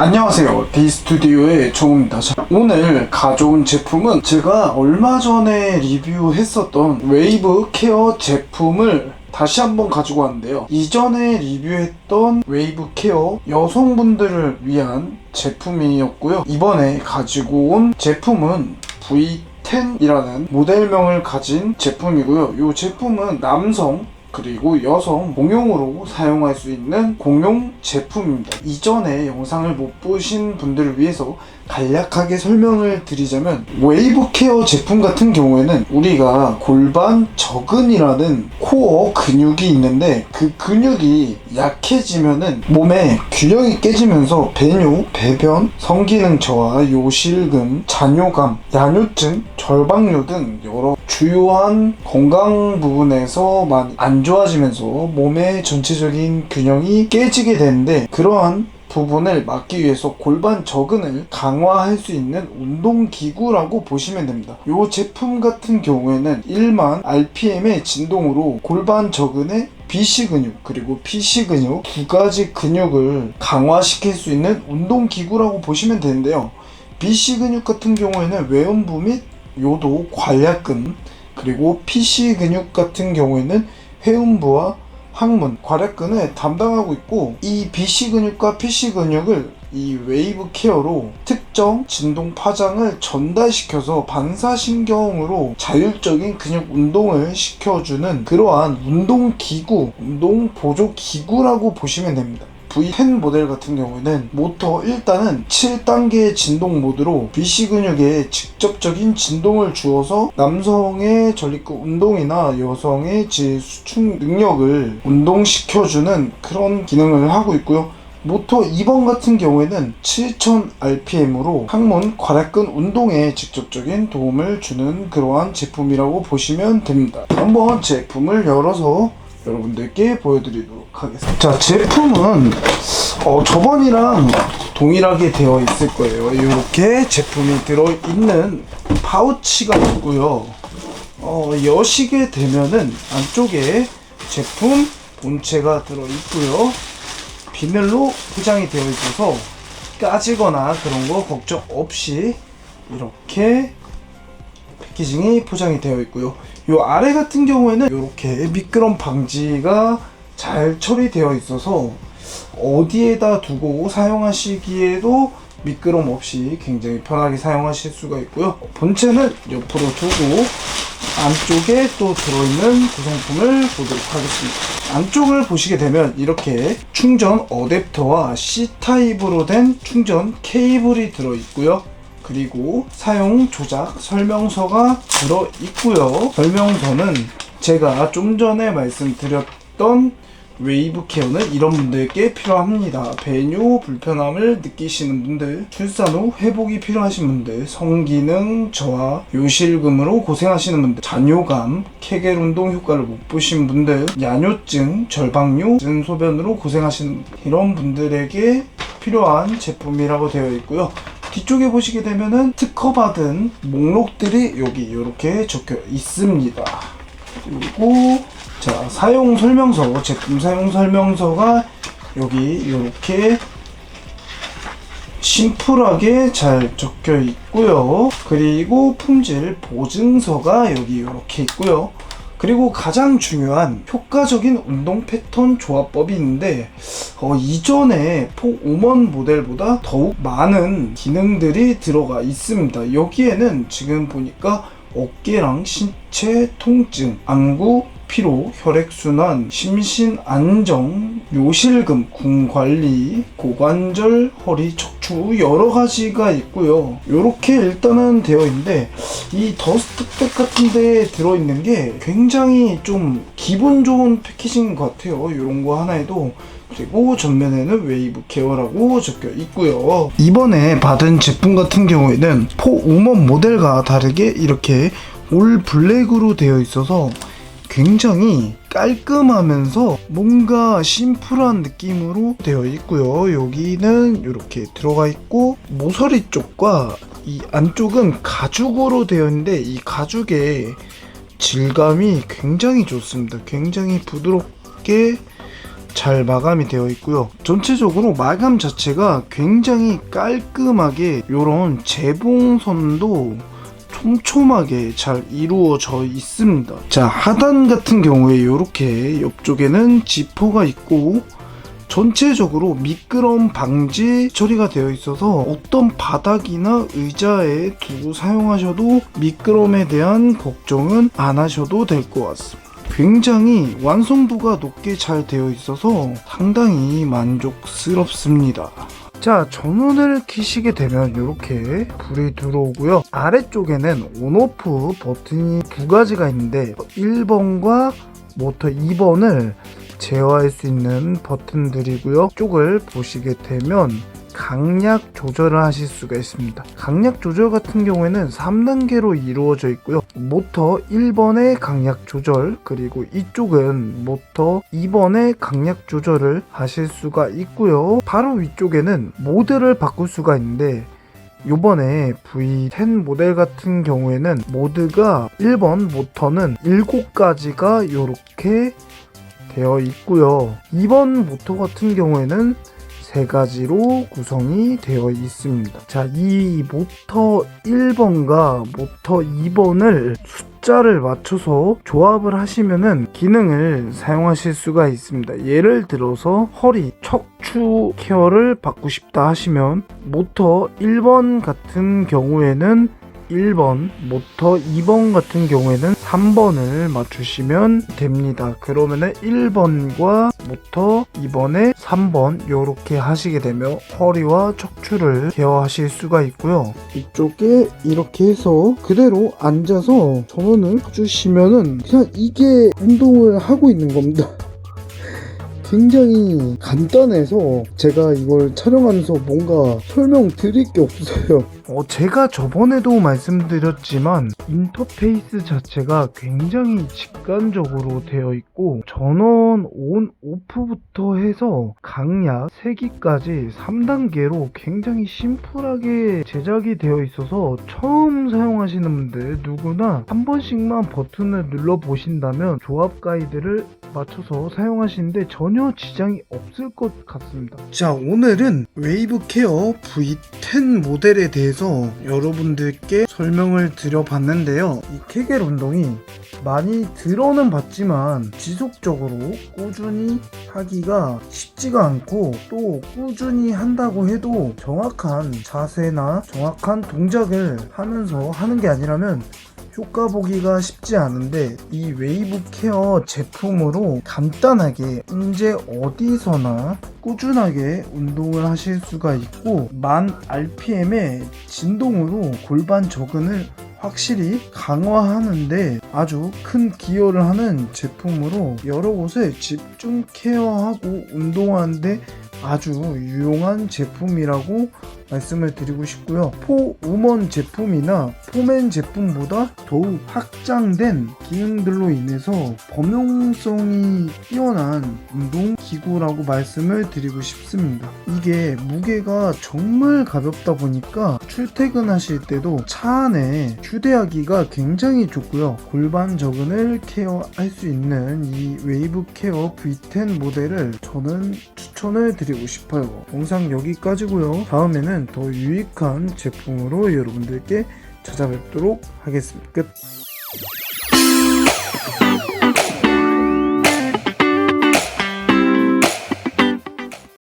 안녕하세요. 디스투디오의 정우입니다. 자, 오늘 가져온 제품은 제가 얼마 전에 리뷰했었던 웨이브 케어 제품을 다시 한번 가지고 왔는데요. 이전에 리뷰했던 웨이브 케어 여성분들을 위한 제품이었고요. 이번에 가지고 온 제품은 V10이라는 모델명을 가진 제품이고요. 이 제품은 남성 그리고 여성 공용으로 사용할 수 있는 공용 제품입니다. 이전에 영상을 못 보신 분들을 위해서 간략하게 설명을 드리자면 웨이브 케어 제품 같은 경우에는 우리가 골반 저근이라는 코어 근육이 있는데 그 근육이 약해지면은 몸에 균형이 깨지면서 배뇨, 배변, 성기능 저하, 요실금, 잔뇨감, 야뇨증, 절박뇨 등 여러 주요한 건강 부분에서 많이 안 좋아지면서 몸의 전체적인 균형이 깨지게 되는데 그러한 부분을 막기 위해서 골반 저근을 강화할 수 있는 운동 기구라고 보시면 됩니다. 이 제품 같은 경우에는 1만 RPM의 진동으로 골반 저근의 BC 근육 그리고 PC 근육 두 가지 근육을 강화시킬 수 있는 운동 기구라고 보시면 되는데요. BC 근육 같은 경우에는 외음부 및 요도, 괄약근 그리고 PC 근육 같은 경우에는 회음부와 항문, 괄약근을 담당하고 있고 이 BC 근육과 PC 근육을 이 웨이브 케어로 특정 진동 파장을 전달시켜서 반사신경으로 자율적인 근육 운동을 시켜주는 그러한 운동 기구, 운동 보조 기구라고 보시면 됩니다. V10 모델 같은 경우에는 모터 일단은 7단계 진동 모드로 BC 근육에 직접적인 진동을 주어서 남성의 전립근 운동이나 여성의 질 수축 능력을 운동시켜주는 그런 기능을 하고 있고요. 모터 2번 같은 경우에는 7000rpm으로 항문 괄약근 운동에 직접적인 도움을 주는 그러한 제품이라고 보시면 됩니다. 한번 제품을 열어서 여러분들께 보여드리도록 하겠습니다. 자, 제품은 어, 저번이랑 동일하게 되어 있을 거예요. 이렇게 제품이 들어있는 파우치가 있고요. 어, 여시게 되면은 안쪽에 제품 본체가 들어있고요. 비늘로 포장이 되어 있어서 까지거나 그런 거 걱정 없이 이렇게 패키징이 포장이 되어 있고요. 요 아래 같은 경우에는 이렇게 미끄럼 방지가 잘 처리되어 있어서 어디에다 두고 사용하시기에도 미끄럼 없이 굉장히 편하게 사용하실 수가 있고요. 본체는 옆으로 두고 안쪽에 또 들어있는 구성품을 보도록 하겠습니다. 안쪽을 보시게 되면 이렇게 충전 어댑터와 C타입으로 된 충전 케이블이 들어있고요. 그리고 사용 조작 설명서가 들어 있고요. 설명서는 제가 좀 전에 말씀드렸던 웨이브 케어는 이런 분들께 필요합니다. 배뇨 불편함을 느끼시는 분들, 출산 후 회복이 필요하신 분들, 성기능 저하, 요실금으로 고생하시는 분들, 잔뇨감, 케겔 운동 효과를 못 보신 분들, 야뇨증, 절박뇨, 즌소변으로 고생하시는 분들, 이런 분들에게 필요한 제품이라고 되어 있고요. 뒤쪽에 보시게 되면은 특허받은 목록들이 여기 이렇게 적혀 있습니다. 그리고 자 사용 설명서 제품 사용 설명서가 여기 이렇게 심플하게 잘 적혀 있고요. 그리고 품질 보증서가 여기 이렇게 있고요. 그리고 가장 중요한 효과적인 운동 패턴 조합법이 있는데 어, 이전에 포 5번 모델보다 더욱 많은 기능들이 들어가 있습니다. 여기에는 지금 보니까 어깨랑 신체 통증, 안구, 피로, 혈액순환, 심신 안정, 요실금, 궁 관리, 고관절, 허리 척추 여러 가지가 있고요. 이렇게 일단은 되어 있는데 이 더스트백 같은 데에 들어 있는 게 굉장히 좀 기분 좋은 패키징인 것 같아요. 이런 거 하나에도 그리고 전면에는 웨이브 케어라고 적혀 있고요. 이번에 받은 제품 같은 경우에는 포 우먼 모델과 다르게 이렇게 올 블랙으로 되어 있어서 굉장히 깔끔하면서 뭔가 심플한 느낌으로 되어 있고요. 여기는 이렇게 들어가 있고 모서리 쪽과 이 안쪽은 가죽으로 되어 있는데 이 가죽의 질감이 굉장히 좋습니다. 굉장히 부드럽게 잘 마감이 되어 있고요. 전체적으로 마감 자체가 굉장히 깔끔하게 이런 재봉선도 촘촘하게 잘 이루어져 있습니다. 자, 하단 같은 경우에 이렇게 옆쪽에는 지퍼가 있고 전체적으로 미끄럼 방지 처리가 되어 있어서 어떤 바닥이나 의자에 두고 사용하셔도 미끄럼에 대한 걱정은 안 하셔도 될 것 같습니다. 굉장히 완성도가 높게 잘 되어 있어서 상당히 만족스럽습니다. 자, 전원을 켜시게 되면 이렇게 불이 들어오고요. 아래쪽에는 온오프 버튼이 두 가지가 있는데 1번과 모터 2번을 제어할 수 있는 버튼들이고요. 쪽을 보시게 되면 강약 조절을 하실 수가 있습니다. 강약 조절 같은 경우에는 3단계로 이루어져 있고요. 모터 1번의 강약 조절, 그리고 이쪽은 모터 2번의 강약 조절을 하실 수가 있고요. 바로 위쪽에는 모드를 바꿀 수가 있는데 요번에 V10 모델 같은 경우에는 모드가 1번 모터는 7가지가 이렇게 되어 있고요. 2번 모터 같은 경우에는 세 가지로 구성이 되어 있습니다. 자, 이 모터 1번과 모터 2번을 숫자를 맞춰서 조합을 하시면은 기능을 사용하실 수가 있습니다. 예를 들어서 허리 척추 케어를 받고 싶다 하시면 모터 1번 같은 경우에는 1번, 모터 2번 같은 경우에는 3번을 맞추시면 됩니다. 그러면은 1번과 모터 2번에 3번 이렇게 하시게 되면 허리와 척추를 케어하실 수가 있고요. 이쪽에 이렇게 해서 그대로 앉아서 전원을 주시면은 그냥 이게 운동을 하고 있는 겁니다. 굉장히 간단해서 제가 이걸 촬영하면서 뭔가 설명드릴 게 없어요. 어, 제가 저번에도 말씀드렸지만 인터페이스 자체가 굉장히 직관적으로 되어 있고 전원 온 오프부터 해서 강약 3기까지 3단계로 굉장히 심플하게 제작이 되어 있어서 처음 사용하시는 분들 누구나 한 번씩만 버튼을 눌러 보신다면 조합 가이드를 맞춰서 사용하시는데 전혀 지장이 없을 것 같습니다. 자, 오늘은 웨이브 케어 V10 모델에 대해서 여러분들께 설명을 드려봤는데요. 이 케겔 운동이 많이 들어는 봤지만 지속적으로 꾸준히 하기가 쉽지가 않고 또 꾸준히 한다고 해도 정확한 자세나 정확한 동작을 하면서 하는 게 아니라면 효과 보기가 쉽지 않은데 이 웨이브 케어 제품으로 간단하게 언제 어디서나 꾸준하게 운동을 하실 수가 있고 만 RPM의 진동으로 골반 저근을 확실히 강화하는데 아주 큰 기여를 하는 제품으로 여러 곳에 집중 케어하고 운동하는데 아주 유용한 제품이라고 말씀을 드리고 싶고요. 포우먼 제품이나 포맨 제품보다 더욱 확장된 기능들로 인해서 범용성이 뛰어난 운동 기구라고 말씀을 드리고 싶습니다. 이게 무게가 정말 가볍다 보니까 출퇴근하실 때도 차 안에 휴대하기가 굉장히 좋고요. 골반 저근을 케어할 수 있는 이 웨이브 케어 V10 모델을 저는 추천 을 드리고 싶어요. 영상 여기까지고요. 다음에는 더 유익한 제품으로 여러분들께 찾아뵙도록 하겠습니다. 끝.